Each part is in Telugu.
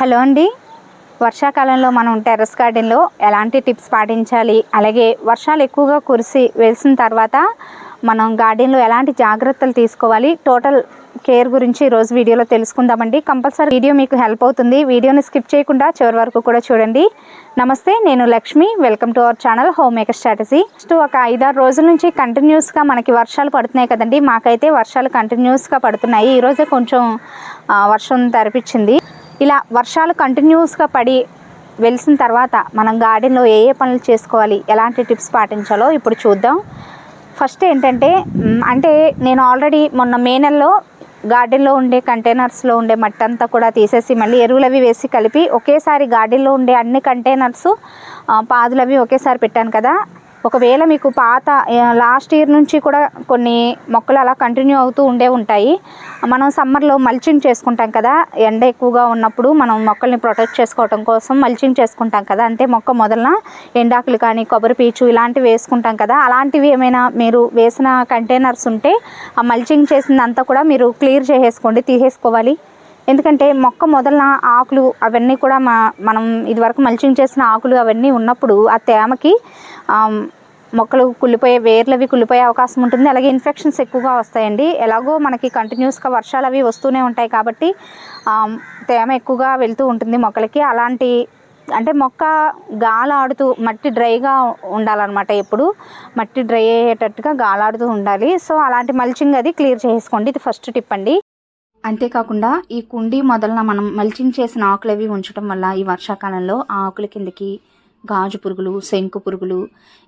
హలో అండి. వర్షాకాలంలో మనం టెర్రస్ గార్డెన్లో ఎలాంటి టిప్స్ పాటించాలి? అలాగే వర్షాలు ఎక్కువగా కురిసి వేసిన తర్వాత మనం గార్డెన్లో ఎలాంటి జాగ్రత్తలు తీసుకోవాలి? టోటల్ కేర్ గురించి ఈరోజు వీడియోలో తెలుసుకుందామండి. కంపల్సరీ వీడియో మీకు హెల్ప్ అవుతుంది. వీడియోని స్కిప్ చేయకుండా చివరి వరకు కూడా చూడండి. నమస్తే నేను Lakshmi. Welcome to our channel home maker strategy. Next ఒక ఐదారు రోజుల నుంచి కంటిన్యూస్గా మనకి వర్షాలు పడుతున్నాయి కదండి. మాకైతే వర్షాలు కంటిన్యూస్గా పడుతున్నాయి. ఈరోజే కొంచెం వర్షం తెరపించింది. ఇలా వర్షాలు కంటిన్యూస్గా పడి వెలిసిన తర్వాత మనం గార్డెన్లో ఏ ఏ పనులు చేసుకోవాలి ఎలాంటి టిప్స్ పాటించాలో ఇప్పుడు చూద్దాం. ఫస్ట్ ఏంటంటే అంటే నేను ఆల్రెడీ మొన్న మే నెలలో గార్డెన్లో ఉండే కంటైనర్స్లో ఉండే మట్టి అంతా కూడా తీసేసి మళ్ళీ ఎరువులు అవి వేసి కలిపి ఒకేసారి గార్డెన్లో ఉండే అన్ని కంటైనర్స్ పాదులు అవి ఒకేసారి పెట్టాను కదా. ఒకవేళ మీకు పాత లాస్ట్ ఇయర్ నుంచి కూడా కొన్ని మొక్కలు అలా కంటిన్యూ అవుతూ ఉండే ఉంటాయి. మనం సమ్మర్లో మల్చింగ్ చేసుకుంటాం కదా ఎండ ఎక్కువగా ఉన్నప్పుడు మనం మొక్కల్ని ప్రొటెక్ట్ చేసుకోవటం కోసం మల్చింగ్ చేసుకుంటాం కదా. అంటే మొక్క మొదలన ఎండాకులు కానీ కొబ్బరి పీచు ఇలాంటివి వేసుకుంటాం కదా. అలాంటివి ఏమైనా మీరు వేసిన కంటైనర్స్ ఉంటే ఆ మల్చింగ్ చేసిందంతా కూడా మీరు క్లియర్ చేసేసుకోండి తీసేసుకోవాలి. ఎందుకంటే మొక్క మొదలన ఆకులు అవన్నీ కూడా మా మనం ఇదివరకు మల్చింగ్ చేసిన ఆకులు అవన్నీ ఉన్నప్పుడు ఆ తేమకి మొక్కలు కుళ్ళిపోయే వేర్లు అవి కుళ్ళిపోయే అవకాశం ఉంటుంది. అలాగే ఇన్ఫెక్షన్స్ ఎక్కువగా వస్తాయండి. ఎలాగో మనకి కంటిన్యూస్గా వర్షాలు అవి వస్తూనే ఉంటాయి కాబట్టి తేమ ఎక్కువగా వెళ్తూ ఉంటుంది మొక్కలకి. అలాంటి అంటే మొక్క గాలాడుతూ మట్టి డ్రైగా ఉండాలన్నమాట ఎప్పుడు. మట్టి డ్రై అయ్యేటట్టుగా గాలాడుతూ ఉండాలి. సో అలాంటి మల్చింగ్ అది క్లియర్ చేసుకోండి. ఇది ఫస్ట్ టిప్ అండి. అంతేకాకుండా ఈ కుండీ మొదలన మనం మల్చింగ్ చేసిన ఆకులు అవి ఉంచడం వల్ల ఈ వర్షాకాలంలో ఆ ఆకుల కిందకి గాజు పురుగులు శంకు పురుగులు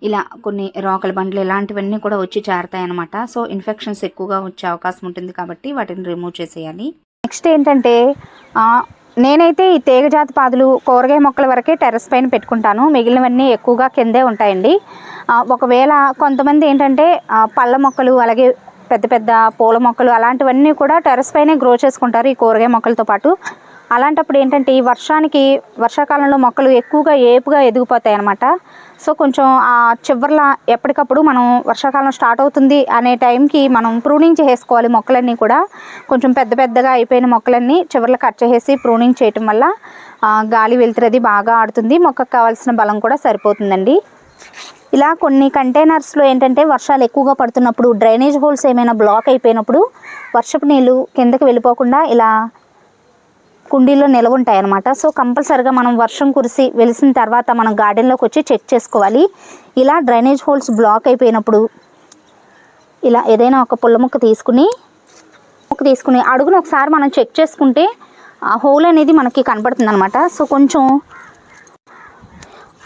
ఇలా కొన్ని రోకల బండ్లు ఇలాంటివన్నీ కూడా వచ్చి చేరతాయన్నమాట. సో ఇన్ఫెక్షన్స్ ఎక్కువగా వచ్చే అవకాశం ఉంటుంది కాబట్టి వాటిని రిమూవ్ చేసేయాలి. నెక్స్ట్ ఏంటంటే నేనైతే ఈ తీగజాతి పాదులు కూరగాయ మొక్కల వరకే టెర్రస్ పైన పెట్టుకుంటాను. మిగిలినవన్నీ ఎక్కువగా కిందే ఉంటాయండి. ఒకవేళ కొంతమంది ఏంటంటే పళ్ళ మొక్కలు అలాగే పెద్ద పెద్ద పూల మొక్కలు అలాంటివన్నీ కూడా టెర్రస్ పైనే గ్రో చేసుకుంటారు ఈ కూరగాయ మొక్కలతో పాటు. అలాంటప్పుడు ఏంటంటే ఈ వర్షానికి వర్షాకాలంలో మొక్కలు ఎక్కువగా ఏపుగా ఎదిగిపోతాయి అనమాట సో కొంచెం ఆ చివర్ల ఎప్పటికప్పుడు మనం వర్షాకాలం స్టార్ట్ అవుతుంది అనే టైంకి మనం ప్రూనింగ్ చేసుకోవాలి మొక్కలన్నీ కూడా. కొంచెం పెద్ద పెద్దగా అయిపోయిన మొక్కలన్నీ చివర్లు కట్ చేసేసి ప్రూనింగ్ చేయటం వల్ల గాలి వెళ్తురది బాగా ఆడుతుంది. మొక్కకు కావాల్సిన బలం కూడా సరిపోతుందండి. ఇలా కొన్ని కంటైనర్స్లో ఏంటంటే వర్షాలు ఎక్కువగా పడుతున్నప్పుడు డ్రైనేజ్ హోల్స్ ఏమైనా బ్లాక్ అయిపోయినప్పుడు వర్షపు నీళ్ళు కిందకి వెళ్ళిపోకుండా ఇలా కుండీలో నిలవ ఉంటాయి అన్నమాట సో కంపల్సరిగా మనం వర్షం కురిసి వెలిసిన తర్వాత మనం గార్డెన్లోకి వచ్చి చెక్ చేసుకోవాలి. ఇలా డ్రైనేజ్ హోల్స్ బ్లాక్ అయిపోయినప్పుడు ఇలా ఏదైనా ఒక పుల్ల ముక్క తీసుకుని ముక్క తీసుకుని అడుగును ఒకసారి మనం చెక్ చేసుకుంటే ఆ హోల్ అనేది మనకి కనపడుతుంది అనమాట సో కొంచెం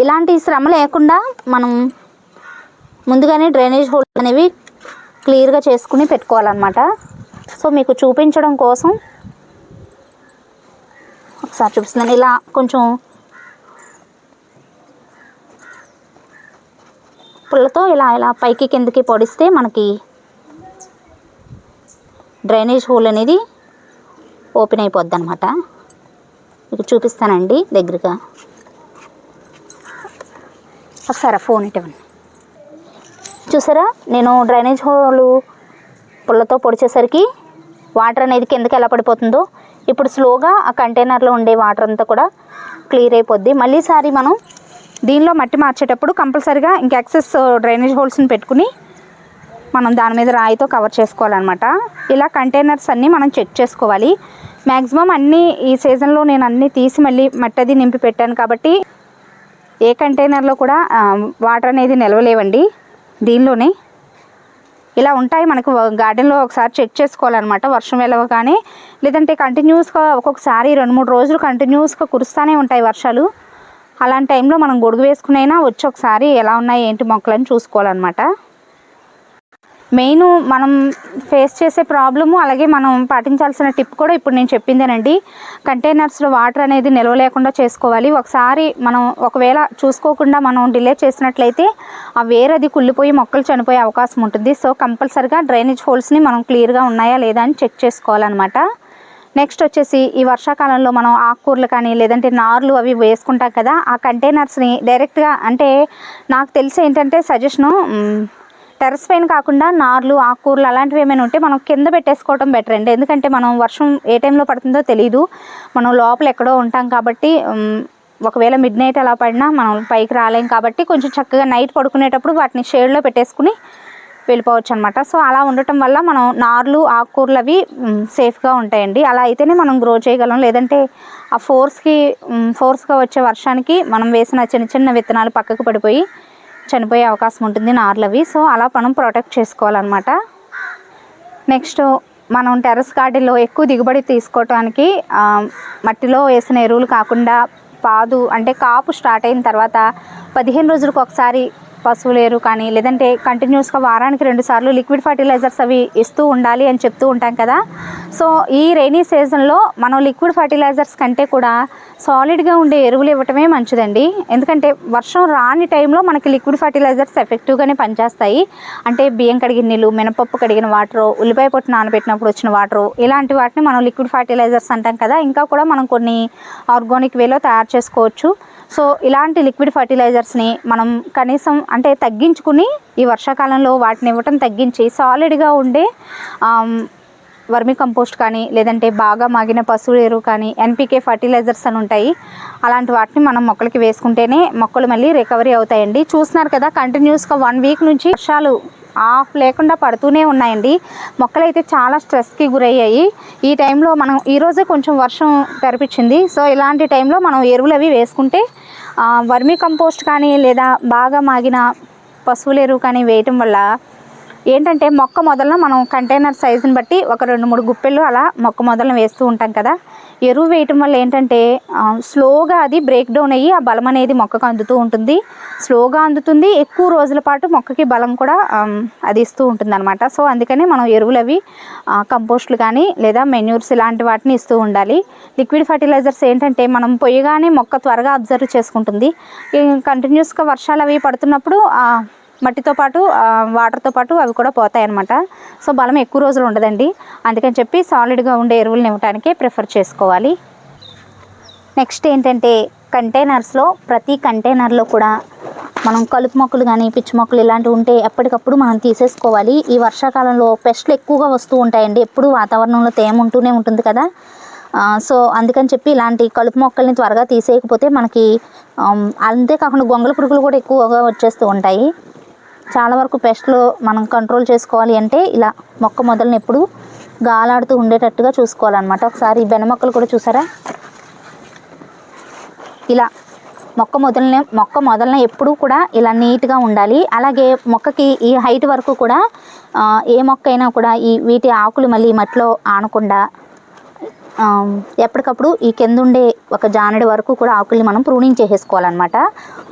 ఇలాంటి శ్రమ లేకుండా మనం ముందుగానే డ్రైనేజ్ హోల్ అనేవి క్లియర్గా చేసుకుని పెట్టుకోవాలన్నమాట. సో మీకు చూపించడం కోసం ఒకసారి చూపిస్తున్నాను. ఇలా కొంచెం పుల్లతో ఇలా ఇలా పైకి కిందకి పొడిస్తే మనకి డ్రైనేజ్ హోల్ అనేది ఓపెన్ అయిపోద్ది అనమాట మీకు చూపిస్తానండి దగ్గరగా. ఒకసారి ఫోన్ ఇవ్వండి. చూసారా? నేను డ్రైనేజ్ హోలు పుల్లతో పొడిచేసరికి వాటర్ అనేది కిందకి ఎలా పడిపోతుందో ఇప్పుడు స్లోగా ఆ కంటైనర్లో ఉండే వాటర్ అంతా కూడా క్లియర్ అయిపోద్ది. మళ్ళీసారి మనం దీనిలో మట్టి మార్చేటప్పుడు కంపల్సరిగా ఇంకా ఎక్సెస్ డ్రైనేజ్ హోల్స్ని పెట్టుకుని మనం దాని మీద రాయితో కవర్ చేసుకోవాలన్నమాట. ఇలా కంటైనర్స్ అన్నీ మనం చెక్ చేసుకోవాలి. మ్యాక్సిమం అన్నీ ఈ సీజన్లో నేను అన్నీ తీసి మళ్ళీ మట్టి అది నింపి పెట్టాను కాబట్టి ఏ కంటైనర్లో కూడా వాటర్ అనేది నిలవలేవండి. దీనిలోనే ఇలా ఉంటాయి. మనకు గార్డెన్లో ఒకసారి చెక్ చేసుకోవాలన్నమాట. వర్షం వెళ్ళవగానే లేదంటే కంటిన్యూస్గా ఒక్కొక్కసారి రెండు మూడు రోజులు కంటిన్యూస్గా కురుస్తూనే ఉంటాయి వర్షాలు. అలాంటి టైంలో మనం గొడుగు వేసుకునైనా వచ్చి ఒకసారి ఎలా ఉన్నాయి ఏంటి మొక్కలని చూసుకోవాలన్నమాట. మెయిన్ మనం ఫేస్ చేసే ప్రాబ్లము అలాగే మనం పాటించాల్సిన టిప్ కూడా ఇప్పుడు నేను చెప్పిందేనండి. కంటైనర్స్లో వాటర్ అనేది నిల్వ లేకుండా చేసుకోవాలి. ఒకసారి మనం ఒకవేళ చూసుకోకుండా మనం డిలే చేసినట్లయితే ఆ వేరది కుళ్ళిపోయి మొక్కలు చనిపోయే అవకాశం ఉంటుంది. సో కంపల్సరిగా డ్రైనేజ్ హోల్స్ని మనం క్లియర్గా ఉన్నాయా లేదా అని చెక్ చేసుకోవాలన్నమాట. నెక్స్ట్ వచ్చేసి ఈ వర్షాకాలంలో మనం ఆకుకూరలు కానీ లేదంటే నార్లు అవి వేసుకుంటాం కదా ఆ కంటైనర్స్ని డైరెక్ట్గా అంటే నాకు తెలిసి ఏంటంటే సజెషను టెర్రస్ పైన కాకుండా నార్లు ఆకుకూరలు అలాంటివి ఏమైనా ఉంటే మనం కింద పెట్టేసుకోవడం బెటర్ అండి. ఎందుకంటే మనం వర్షం ఏ టైంలో పడుతుందో తెలియదు మనం లోపల ఎక్కడో ఉంటాం కాబట్టి ఒకవేళ మిడ్ నైట్ అలా పడినా మనం పైకి రాలేం కాబట్టి కొంచెం చక్కగా నైట్ పడుకునేటప్పుడు వాటిని షేడ్లో పెట్టేసుకుని వెళ్ళిపోవచ్చు అనమాట సో అలా ఉండటం వల్ల మనం నార్లు ఆకుకూరలు అవి సేఫ్గా ఉంటాయండి. అలా అయితేనే మనం గ్రో చేయగలం. లేదంటే ఆ ఫోర్స్కి ఫోర్స్గా వచ్చే వర్షానికి మనం వేసిన చిన్న చిన్న విత్తనాలు పక్కకు పడిపోయి చనిపోయే అవకాశం ఉంటుంది నార్లవి. సో అలా మనం ప్రొటెక్ట్ చేసుకోవాలన్నమాట. నెక్స్ట్ మనం టెర్రస్ గార్డెన్లో ఎక్కువ దిగుబడి తీసుకోవటానికి మట్టిలో వేసిన ఎరువులు కాకుండా పాదు అంటే కాపు స్టార్ట్ అయిన తర్వాత పదిహేను రోజులకు ఒకసారి పశువుల ఎరువు కానీ లేదంటే కంటిన్యూస్గా వారానికి రెండు సార్లు లిక్విడ్ ఫర్టిలైజర్స్ అవి ఇస్తూ ఉండాలి అని చెప్తూ ఉంటాం కదా. సో ఈ రైనీ సీజన్లో మనం లిక్విడ్ ఫర్టిలైజర్స్ కంటే కూడా సాలిడ్గా ఉండే ఎరువులు ఇవ్వటమే మంచిదండి. ఎందుకంటే వర్షం రాని టైంలో మనకి లిక్విడ్ ఫర్టిలైజర్స్ ఎఫెక్టివ్గానే పనిచేస్తాయి. అంటే బియ్యం కడిగిన నీళ్ళు మినపప్పు కడిగిన వాటరు ఉల్లిపాయ పొట్టు నానబెట్టినప్పుడు వచ్చిన వాటరు ఇలాంటి వాటిని మనం లిక్విడ్ ఫర్టిలైజర్స్ అంటాం కదా. ఇంకా కూడా మనం కొన్ని ఆర్గానిక్ వేలో తయారు చేసుకోవచ్చు. సో ఇలాంటి లిక్విడ్ ఫర్టిలైజర్స్ని మనం కనీసం అంటే తగ్గించుకుని ఈ వర్షాకాలంలో వాటిని ఇవ్వటం తగ్గించి సాలిడ్గా ఉండే వర్మి కంపోస్ట్ కానీ లేదంటే బాగా మాగిన పశువు ఎరువు కానీ ఎన్పికే ఫర్టిలైజర్స్ అని ఉంటాయి. అలాంటి వాటిని మనం మొక్కలకి వేసుకుంటేనే మొక్కలు మళ్ళీ రికవరీ అవుతాయండి. చూస్తున్నారు కదా కంటిన్యూస్గా వన్ వీక్ నుంచి వర్షాలు ఆఫ్ లేకుండా పడుతూనే ఉన్నాయండి. మొక్కలైతే చాలా స్ట్రెస్కి గురయ్యాయి. ఈ టైంలో మనం ఈరోజే కొంచెం వర్షం తెరపించింది. సో ఇలాంటి టైంలో మనం ఎరువులు అవి వేసుకుంటే వర్మి కంపోస్ట్ కానీ లేదా బాగా మాగిన పశువుల ఎరువు కానీ వేయటం వల్ల ఏంటంటే మొక్క మొదలను మనం కంటైనర్ సైజుని బట్టి ఒక రెండు మూడు గుప్పెళ్ళు అలా మొక్క మొదలను వేస్తూ ఉంటాం కదా. ఎరువు వేయటం వల్ల ఏంటంటే స్లోగా అది బ్రేక్ డౌన్ అయ్యి ఆ బలం అనేది మొక్కకు అందుతూ ఉంటుంది. స్లోగా అందుతుంది ఎక్కువ రోజుల పాటు మొక్కకి బలం కూడా అది ఇస్తూ ఉంటుంది అనమాట సో అందుకనే మనం ఎరువులు అవి కంపోస్ట్లు కానీ లేదా మెన్యూర్స్ ఇలాంటి వాటిని ఇస్తూ ఉండాలి. లిక్విడ్ ఫర్టిలైజర్స్ ఏంటంటే మనం పొయ్యగానే మొక్క త్వరగా అబ్జర్వ్ చేసుకుంటుంది. కంటిన్యూస్గా వర్షాలు అవి పడుతున్నప్పుడు మట్టితో పాటు వాటర్తో పాటు అవి కూడా పోతాయి అన్నమాట సో బలం ఎక్కువ రోజులు ఉండదండి. అందుకని చెప్పి సాలిడ్గా ఉండే ఎరువులను ఇవ్వడానికే ప్రిఫర్ చేసుకోవాలి. నెక్స్ట్ ఏంటంటే కంటైనర్స్లో ప్రతి కంటైనర్లో కూడా మనం కలుపు మొక్కలు కానీ పిచ్చి మొక్కలు ఇలాంటివి ఉంటే ఎప్పటికప్పుడు మనం తీసేసుకోవాలి. ఈ వర్షాకాలంలో పెస్ట్లు ఎక్కువగా వస్తూ ఉంటాయండి. ఎప్పుడు వాతావరణంలో తేమ ఉంటూనే ఉంటుంది కదా. సో అందుకని చెప్పి ఇలాంటి కలుపు మొక్కల్ని త్వరగా తీసేయకపోతే మనకి అంతేకాకుండా గొంగళ పురుగులు కూడా ఎక్కువగా వచ్చేస్తూ ఉంటాయి. చాలా వరకు పెస్ట్లు మనం కంట్రోల్ చేసుకోవాలి అంటే ఇలా మొక్క మొదలను ఎప్పుడు గాలాడుతూ ఉండేటట్టుగా చూసుకోవాలన్నమాట. ఒకసారి ఈ మొక్కలు కూడా చూసారా? ఇలా మొక్క మొదలనే మొక్క మొదలన ఎప్పుడూ కూడా ఇలా నీట్గా ఉండాలి. అలాగే మొక్కకి ఈ హైట్ వరకు కూడా ఏ మొక్క అయినా కూడా ఈ వీటి ఆకులు మళ్ళీ మట్టిలో ఆనకుండా ఎప్పటికప్పుడు ఈ కింద ఉండే ఒక జానడి వరకు కూడా ఆకుల్ని మనం ప్రూనింగ్ చేసేసుకోవాలన్నమాట.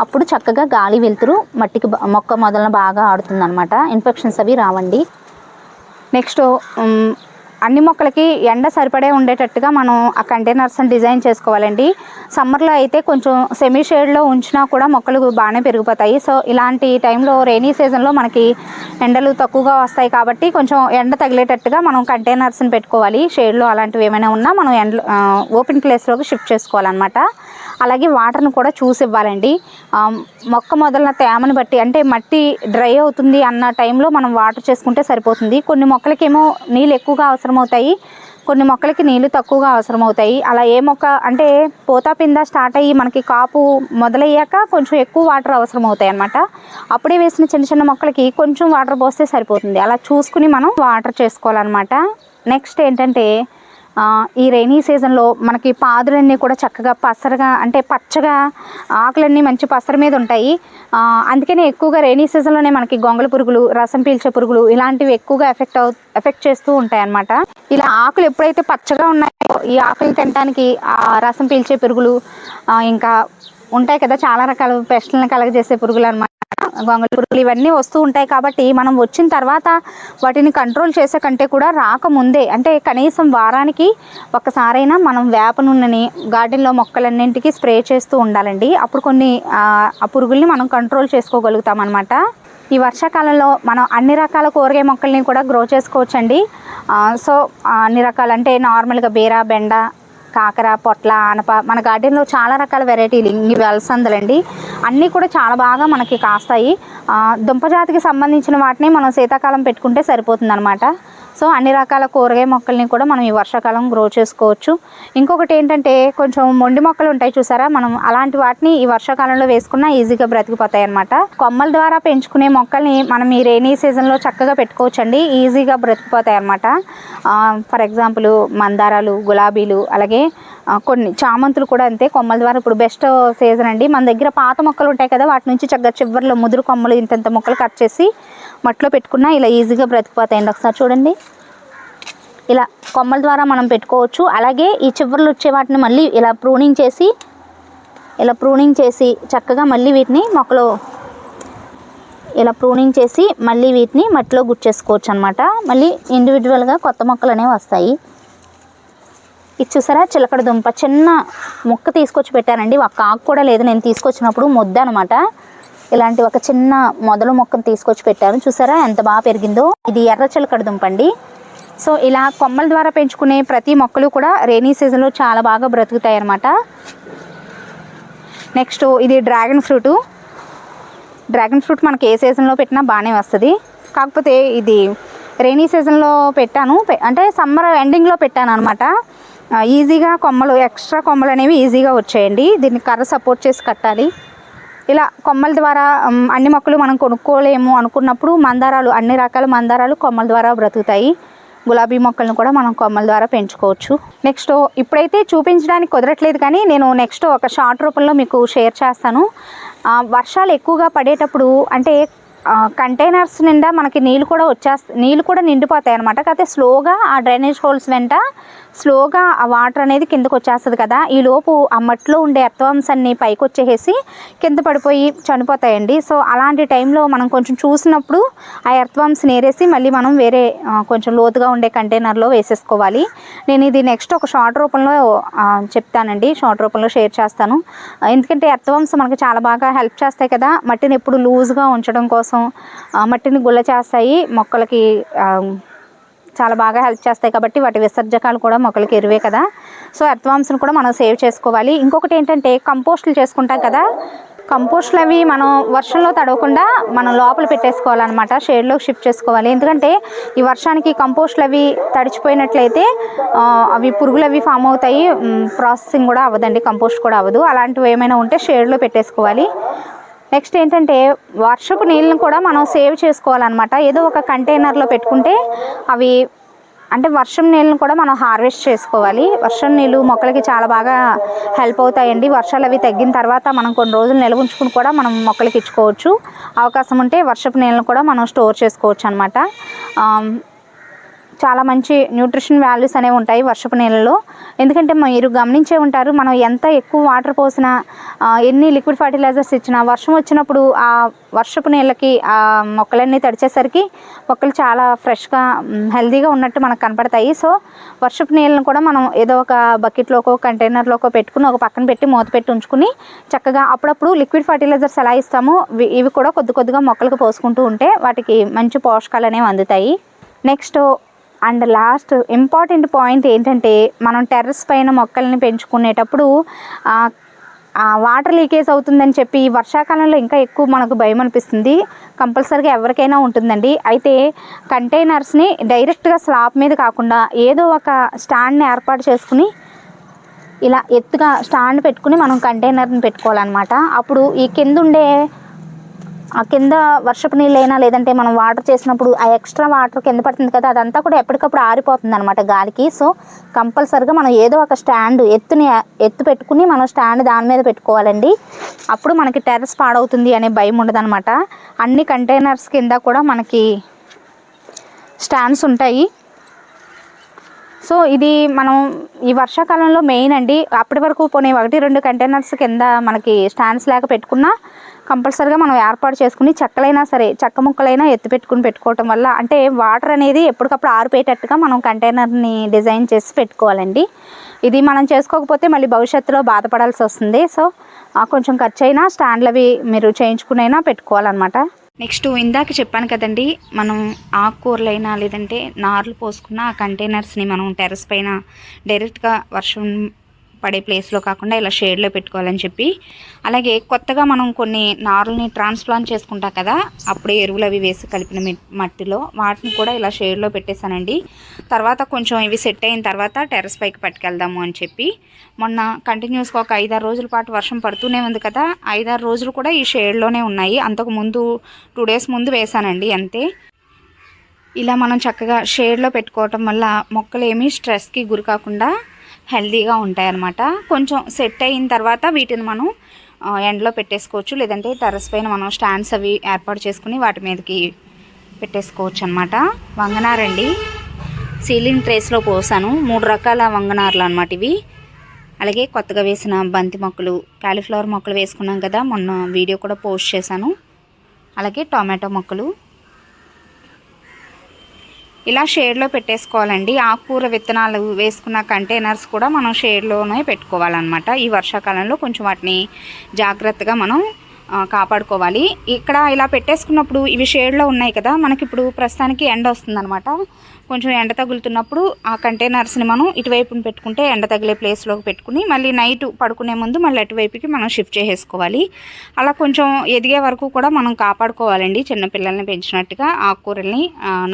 అప్పుడు చక్కగా గాలి వెలుతురు మట్టికి మొక్క మొదలన బాగా ఆడుతుందన్నమాట. ఇన్ఫెక్షన్స్ అవి రావండి. నెక్స్ట్ అన్ని మొక్కలకి ఎండ సరిపడే ఉండేటట్టుగా మనం ఆ కంటైనర్స్ని డిజైన్ చేసుకోవాలండి. సమ్మర్లో అయితే కొంచెం సెమీ షేడ్లో ఉంచినా కూడా మొక్కలు బాగానే పెరిగిపోతాయి. సో ఇలాంటి టైంలో రెయినీ సీజన్లో మనకి ఎండలు తక్కువగా వస్తాయి కాబట్టి కొంచెం ఎండ తగిలేటట్టుగా మనం కంటైనర్స్ని పెట్టుకోవాలి. షేడ్లో అలాంటివి ఏమైనా ఉన్నా మనం ఎండ ఓపెన్ ప్లేస్లోకి షిఫ్ట్ చేసుకోవాలన్నమాట. అలాగే వాటర్ని కూడా చూసి ఇవ్వాలండి మొక్క మొదలన తేమని బట్టి అంటే మట్టి డ్రై అవుతుంది అన్న టైంలో మనం వాటర్ చేసుకుంటే సరిపోతుంది. కొన్ని మొక్కలకేమో నీళ్ళు ఎక్కువగా అవసరమవుతాయి. కొన్ని మొక్కలకి నీళ్ళు తక్కువగా అవసరమవుతాయి. అలా ఏ మొక్క అంటే పోతా పింద స్టార్ట్ అయ్యి మనకి కాపు మొదలయ్యాక కొంచెం ఎక్కువ వాటర్ అవసరం అవుతాయి అనమాట అప్పుడే వేసిన చిన్న చిన్న మొక్కలకి కొంచెం వాటర్ పోస్తే సరిపోతుంది. అలా చూసుకుని మనం వాటర్ చేసుకోవాలన్నమాట. నెక్స్ట్ ఏంటంటే ఈ రైనీ సీజన్లో మనకి పాదులన్నీ కూడా చక్కగా పసరగా అంటే పచ్చగా ఆకులన్నీ మంచి పసర మీద ఉంటాయి. అందుకనే ఎక్కువగా రైనీ సీజన్లోనే మనకి గొంగళ పురుగులు రసం పీల్చే పురుగులు ఇలాంటివి ఎక్కువగా ఎఫెక్ట్ అవు ఎఫెక్ట్ చేస్తూ ఉంటాయి అన్నమాట ఇలా ఆకులు ఎప్పుడైతే పచ్చగా ఉన్నాయో ఈ ఆకులు తినడానికి ఆ రసం పీల్చే పురుగులు ఇంకా ఉంటాయి కదా చాలా రకాల పెస్టులను కలగజేసే పురుగులు అనమాట గొంగళి పురుగులు ఇవన్నీ వస్తూ ఉంటాయి కాబట్టి మనం వచ్చిన తర్వాత వాటిని కంట్రోల్ చేసే కంటే కూడా రాకముందే అంటే కనీసం వారానికి ఒక్కసారైనా మనం వేప నూనెని గార్డెన్లో మొక్కలన్నింటికి స్ప్రే చేస్తూ ఉండాలండి. అప్పుడు కొన్ని ఆ, పురుగుల్ని మనం కంట్రోల్ చేసుకోగలుగుతాం అనమాట ఈ వర్షాకాలంలో మనం అన్ని రకాల కూరగాయ మొక్కల్ని కూడా గ్రో చేసుకోవచ్చండి. సో అన్ని రకాలంటే నార్మల్గా బీర బెండ కాకర పొట్ల ఆనప మన గార్డెన్లో చాలా రకాల వెరైటీలు. ఇవి అలసందలండి అన్నీ కూడా చాలా బాగా మనకి కాస్తాయి. దుంపజాతికి దుంప జాతికి సంబంధించిన వాటిని మనం శీతాకాలం పెట్టుకుంటే సరిపోతుంది సో అన్ని రకాల కూరగాయ మొక్కల్ని కూడా మనం ఈ వర్షాకాలం గ్రో చేసుకోవచ్చు. ఇంకొకటి ఏంటంటే కొంచెం మొండి మొక్కలు ఉంటాయి చూసారా? మనం అలాంటి వాటిని ఈ వర్షాకాలంలో వేసుకున్నా ఈజీగా బ్రతికిపోతాయి అనమాట కొమ్మల ద్వారా పెంచుకునే మొక్కల్ని మనం ఈ రైనీ సీజన్లో చక్కగా పెట్టుకోవచ్చండి. ఈజీగా బ్రతికిపోతాయి అనమాట ఫర్ ఎగ్జాంపుల్ మందారాలు గులాబీలు అలాగే కొన్ని చామంతులు కూడా అంతే. కొమ్మల ద్వారా ఇప్పుడు బెస్ట్ సీజన్ అండి. మన దగ్గర పాత మొక్కలు ఉంటాయి కదా వాటి నుంచి చక్కగా చివర్లో ముదురు కొమ్మలు ఇంతంత మొక్కలు కట్ చేసి మట్టిలో పెట్టుకున్నా ఇలా ఈజీగా బ్రతికిపోతాయండి. ఒకసారి చూడండి. ఇలా కొమ్మల ద్వారా మనం పెట్టుకోవచ్చు. అలాగే ఈ చివర్లు వచ్చే వాటిని మళ్ళీ ఇలా ప్రూనింగ్ చేసి ఇలా ప్రూనింగ్ చేసి చక్కగా మళ్ళీ వీటిని మొక్కలో ఇలా ప్రూనింగ్ చేసి మళ్ళీ వీటిని మట్టిలో గుచ్చేసుకోవచ్చు అనమాట మళ్ళీ ఇండివిజువల్గా కొత్త మొక్కలు అనేవి వస్తాయి. ఇది చూసారా? చిలకడ దుంప. చిన్న మొక్క తీసుకొచ్చి పెట్టానండి. ఒక ఆకు కూడా లేదు. నేను తీసుకొచ్చినప్పుడు ముద్ద అనమాట ఇలాంటి ఒక చిన్న మొదలు మొక్కను తీసుకొచ్చి పెట్టాను. చూసారా? ఎంత బాగా పెరిగిందో. ఇది ఎర్ర చిలకడ అండి సో ఇలా కొమ్మల ద్వారా పెంచుకునే ప్రతి మొక్కలు కూడా రైనీ సీజన్లో చాలా బాగా బ్రతుకుతాయి అన్నమాట. నెక్స్ట్ ఇది డ్రాగన్ ఫ్రూటు. డ్రాగన్ ఫ్రూట్ మనకి ఏ సీజన్లో పెట్టినా బాగానే వస్తుంది. కాకపోతే ఇది రైనీ సీజన్లో పెట్టాను. పె- అంటే సమ్మర్ ఎండింగ్లో పెట్టాను అనమాట ఈజీగా కొమ్మలు ఎక్స్ట్రా కొమ్మలు అనేవి ఈజీగా వచ్చాయండి. దీన్ని కర్ర సపోర్ట్ చేసి కట్టాలి. ఇలా కొమ్మల ద్వారా అన్ని మొక్కలు మనం కొనుక్కోలేము అనుకున్నప్పుడు మందారాలు అన్ని రకాల మందారాలు కొమ్మల ద్వారా బ్రతుకుతాయి. గులాబీ మొక్కలను కూడా మనం కొమ్మల ద్వారా పెంచుకోవచ్చు. నెక్స్ట్ ఇప్పుడైతే చూపించడానికి కుదరట్లేదు కానీ నేను నెక్స్ట్ ఒక షార్ట్ రూపంలో మీకు షేర్ చేస్తాను. వర్షాలు ఎక్కువగా పడేటప్పుడు అంటే కంటైనర్స్ నిండా మనకి నీళ్ళు కూడా వచ్చేస్త నీళ్ళు కూడా నిండిపోతాయి అనమాట కాకపోతే స్లోగా ఆ డ్రైనేజ్ హోల్స్ వెంట స్లోగా ఆ వాటర్ అనేది కిందకు వచ్చేస్తుంది కదా. ఈ లోపు ఆ మట్టిలో ఉండే ఎర్త్వామ్స్ అన్ని పైకి వచ్చేసి కింద పడిపోయి చనిపోతాయండి. సో అలాంటి టైంలో మనం కొంచెం చూసినప్పుడు ఆ ఎర్త్వామ్స్ నేరేసి మళ్ళీ మనం వేరే కొంచెం లోతుగా ఉండే కంటైనర్లో వేసేసుకోవాలి. నేను ఇది నెక్స్ట్ ఒక షార్ట్ రూపంలో చెప్తానండి. షార్ట్ రూపంలో షేర్ చేస్తాను. ఎందుకంటే ఎర్త్వామ్స్ మనకి చాలా బాగా హెల్ప్ చేస్తాయి కదా. మట్టిని ఎప్పుడు లూజ్గా ఉంచడం కోసం మట్టిని గుల్ల చేస్తాయి. మొక్కలకి చాలా బాగా హెల్ప్ చేస్తాయి కాబట్టి వాటి విసర్జకాలు కూడా మొక్కలకి ఎరువే కదా. సో ఎర్త్వామ్స్ని కూడా మనం సేవ్ చేసుకోవాలి. ఇంకొకటి ఏంటంటే కంపోస్టులు చేసుకుంటాం కదా. కంపోస్ట్లు అవి మనం వర్షంలో తడవకుండా మనం లోపల పెట్టేసుకోవాలన్నమాట. షేడ్లో షిఫ్ట్ చేసుకోవాలి. ఎందుకంటే ఈ వర్షానికి కంపోస్ట్లు అవి తడిచిపోయినట్లయితే అవి పురుగులు అవి ఫామ్ అవుతాయి. ప్రాసెసింగ్ కూడా అవ్వదండి. కంపోస్ట్ కూడా అవ్వదు. అలాంటివి ఏమైనా ఉంటే షేడ్లో పెట్టేసుకోవాలి. నెక్స్ట్ ఏంటంటే వర్షపు నీళ్ళని కూడా మనం సేవ్ చేసుకోవాలన్నమాట. ఏదో ఒక కంటైనర్లో పెట్టుకుంటే అవి అంటే వర్షం నీళ్ళని కూడా మనం హార్వెస్ట్ చేసుకోవాలి. వర్షం నీళ్ళు మొక్కలకి చాలా బాగా హెల్ప్ అవుతాయండి. వర్షాలు అవి తగ్గిన తర్వాత మనం కొన్ని రోజులు నిల్వ ఉంచుకుని కూడా మనం మొక్కలకి ఇచ్చుకోవచ్చు. అవకాశం ఉంటే వర్షపు నీళ్ళని కూడా మనం స్టోర్ చేసుకోవచ్చు అనమాట చాలా మంచి న్యూట్రిషన్ వాల్యూస్ అనేవి ఉంటాయి వర్షపు నీళ్ళలో. ఎందుకంటే మీరు గమనించే ఉంటారు మనం ఎంత ఎక్కువ వాటర్ పోసినా ఎన్ని లిక్విడ్ ఫర్టిలైజర్స్ ఇచ్చినా వర్షం వచ్చినప్పుడు ఆ వర్షపు నీళ్ళకి ఆ మొక్కలన్నీ తడిచేసరికి మొక్కలు చాలా ఫ్రెష్గా హెల్తీగా ఉన్నట్టు మనకు కనపడతాయి. సో వర్షపు నీళ్ళని కూడా మనం ఏదో ఒక బకెట్లోకో కంటైనర్లోకో పెట్టుకుని ఒక పక్కన పెట్టి మూత పెట్టి ఉంచుకుని చక్కగా అప్పుడప్పుడు లిక్విడ్ ఫర్టిలైజర్స్ ఎలా ఇస్తామో ఇవి కూడా కొద్ది కొద్దిగా మొక్కలకు పోసుకుంటూ ఉంటే వాటికి మంచి పోషకాలు అనేవి అందుతాయి. Next and last important point ఏంటంటే మనం టెర్రస్ పైన మొక్కల్ని పెంచుకునేటప్పుడు వాటర్ లీకేజ్ అవుతుందని చెప్పి వర్షాకాలంలో ఇంకా ఎక్కువ మనకు భయం అనిపిస్తుంది. కంపల్సరీగా ఎవరికైనా ఉంటుందండి. అయితే కంటైనర్స్ని డైరెక్ట్గా స్లాబ్ మీద కాకుండా ఏదో ఒక స్టాండ్ని ఏర్పాటు చేసుకుని ఇలా ఎత్తుగా స్టాండ్ పెట్టుకుని మనం కంటైనర్ని పెట్టుకోవాలన్నమాట. అప్పుడు ఈ కింద ఉండే కింద వర్షపు నీళ్ళైనా లేదంటే మనం వాటర్ చేసినప్పుడు ఆ ఎక్స్ట్రా వాటర్ కింద పడుతుంది కదా అదంతా కూడా ఎప్పటికప్పుడు ఆరిపోతుంది అనమాట గాలికి. సో కంపల్సరిగా మనం ఏదో ఒక స్టాండ్ ఎత్తుని ఎత్తు పెట్టుకుని మనం స్టాండ్ దాని మీద పెట్టుకోవాలండి. అప్పుడు మనకి టెర్రస్ పాడవుతుంది అనే భయం ఉండదనమాట అన్ని కంటైనర్స్ కింద కూడా మనకి స్టాండ్స్ ఉంటాయి. సో ఇది మనం ఈ వర్షాకాలంలో మెయిన్ అండి. అప్పటి వరకు పోనీ ఒకటి రెండు కంటైనర్స్ కింద మనకి స్టాండ్స్ లేక పెట్టుకున్నా కంపల్సరీగా మనం ఏర్పాటు చేసుకుని చెక్కలైనా సరే చెక్క ముక్కలైనా ఎత్తి పెట్టుకుని పెట్టుకోవటం వల్ల అంటే వాటర్ అనేది ఎప్పటికప్పుడు ఆరిపోయేటట్టుగా మనం కంటైనర్ని డిజైన్ చేసి పెట్టుకోవాలండి. ఇది మనం చేసుకోకపోతే మళ్ళీ భవిష్యత్తులో బాధపడాల్సి వస్తుంది. సో కొంచెం ఖర్చు అయినా స్టాండ్లు అవి మీరు చేయించుకునైనా పెట్టుకోవాలన్నమాట. నెక్స్ట్ ఇందాక చెప్పాను కదండి మనం ఆకుకూరలైనా లేదంటే నార్లు పోసుకున్న ఆ కంటైనర్స్ని మనం టెర్రస్ పైన డైరెక్ట్గా వర్షం పడే ప్లేస్లో కాకుండా ఇలా షేడ్లో పెట్టుకోవాలని చెప్పి. అలాగే కొత్తగా మనం కొన్ని నారుల్ని ట్రాన్స్ప్లాంట్ చేసుకుంటాం కదా అప్పుడే ఎరువులు అవి వేసి కలిపిన మట్టిలో వాటిని కూడా ఇలా షేడ్లో పెట్టేశానండి. తర్వాత కొంచెం ఇవి సెట్ అయిన తర్వాత టెర్రస్ పైకి పట్టుకెళ్దాము అని చెప్పి. మొన్న కంటిన్యూస్గా ఒక ఐదారు రోజుల పాటు వర్షం పడుతూనే ఉంది కదా ఐదారు రోజులు కూడా ఈ షేడ్లోనే ఉన్నాయి. అంతకు ముందు టూ డేస్ ముందు వేశానండి అంతే. ఇలా మనం చక్కగా షేడ్లో పెట్టుకోవటం వల్ల మొక్కలు ఏమీ స్ట్రెస్కి గురి కాకుండా హెల్దీగా ఉంటాయన్నమాట. కొంచెం సెట్ అయిన తర్వాత వీటిని మనం ఎండలో పెట్టేసుకోవచ్చు. లేదంటే టెర్రస్ పైన మనం స్టాండ్స్ అవి ఏర్పాటు చేసుకుని వాటి మీదకి పెట్టేసుకోవచ్చు అనమాట వంగనారండి. సీలింగ్ ట్రేస్లో పోసాను. మూడు రకాల వంగనార్లు అనమాట ఇవి. అలాగే కొత్తగా వేసిన బంతి మొక్కలు కాలీఫ్లవర్ మొక్కలు వేసుకున్నాం కదా మొన్న వీడియో కూడా పోస్ట్ చేశాను. అలాగే టొమాటో మొక్కలు ఇలా షేడ్లో పెట్టేసుకోవాలండి. ఆకుకూర విత్తనాలు వేసుకున్న కంటైనర్స్ కూడా మనం షేడ్లోనే పెట్టుకోవాలన్నమాట. ఈ వర్షాకాలంలో కొంచెం వాటిని జాగ్రత్తగా మనం కాపాడుకోవాలి. ఇక్కడ ఇలా పెట్టేసుకున్నప్పుడు ఇవి షేడ్లో ఉన్నాయి కదా మనకి ఇప్పుడు ప్రస్తుతానికి ఎండ వస్తుందన్నమాట. కొంచెం ఎండ తగులుతున్నప్పుడు ఆ కంటైనర్స్ని మనం ఇటువైపున పెట్టుకుంటే ఎండ తగిలే ప్లేస్లోకి పెట్టుకుని మళ్ళీ నైట్ పడుకునే ముందు మళ్ళీ అటువైపుకి మనం షిఫ్ట్ చేసేసుకోవాలి. అలా కొంచెం ఎదిగే వరకు కూడా మనం కాపాడుకోవాలండి చిన్నపిల్లల్ని పెంచినట్టుగా. ఆకుకూరల్ని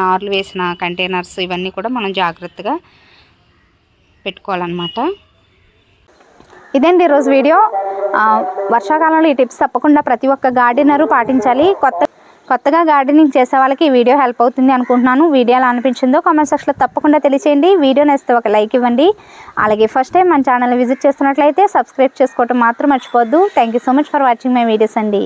నార్లు వేసిన కంటైనర్స్ ఇవన్నీ కూడా మనం జాగ్రత్తగా పెట్టుకోవాలన్నమాట. ఇదండి ఈరోజు వీడియో. వర్షాకాలంలో ఈ టిప్స్ తప్పకుండా ప్రతి ఒక్క గార్డెనరు పాటించాలి. కొత్త కొత్తగా గార్డెనింగ్ చేసే వాళ్ళకి ఈ వీడియో హెల్ప్ అవుతుంది అనుకుంటున్నాను. వీడియో ఎలా అనిపించిందో కామెంట్ సెక్షన్లో తప్పకుండా తెలియచేయండి. వీడియో నేస్తే ఒక లైక్ ఇవ్వండి. అలాగే ఫస్ట్ టైం మన ఛానల్ని విజిట్ చేస్తున్నట్లయితే సబ్స్క్రైబ్ చేసుకోవటం మాత్రం మర్చిపోద్దు thank you so much for watching my videos అండి.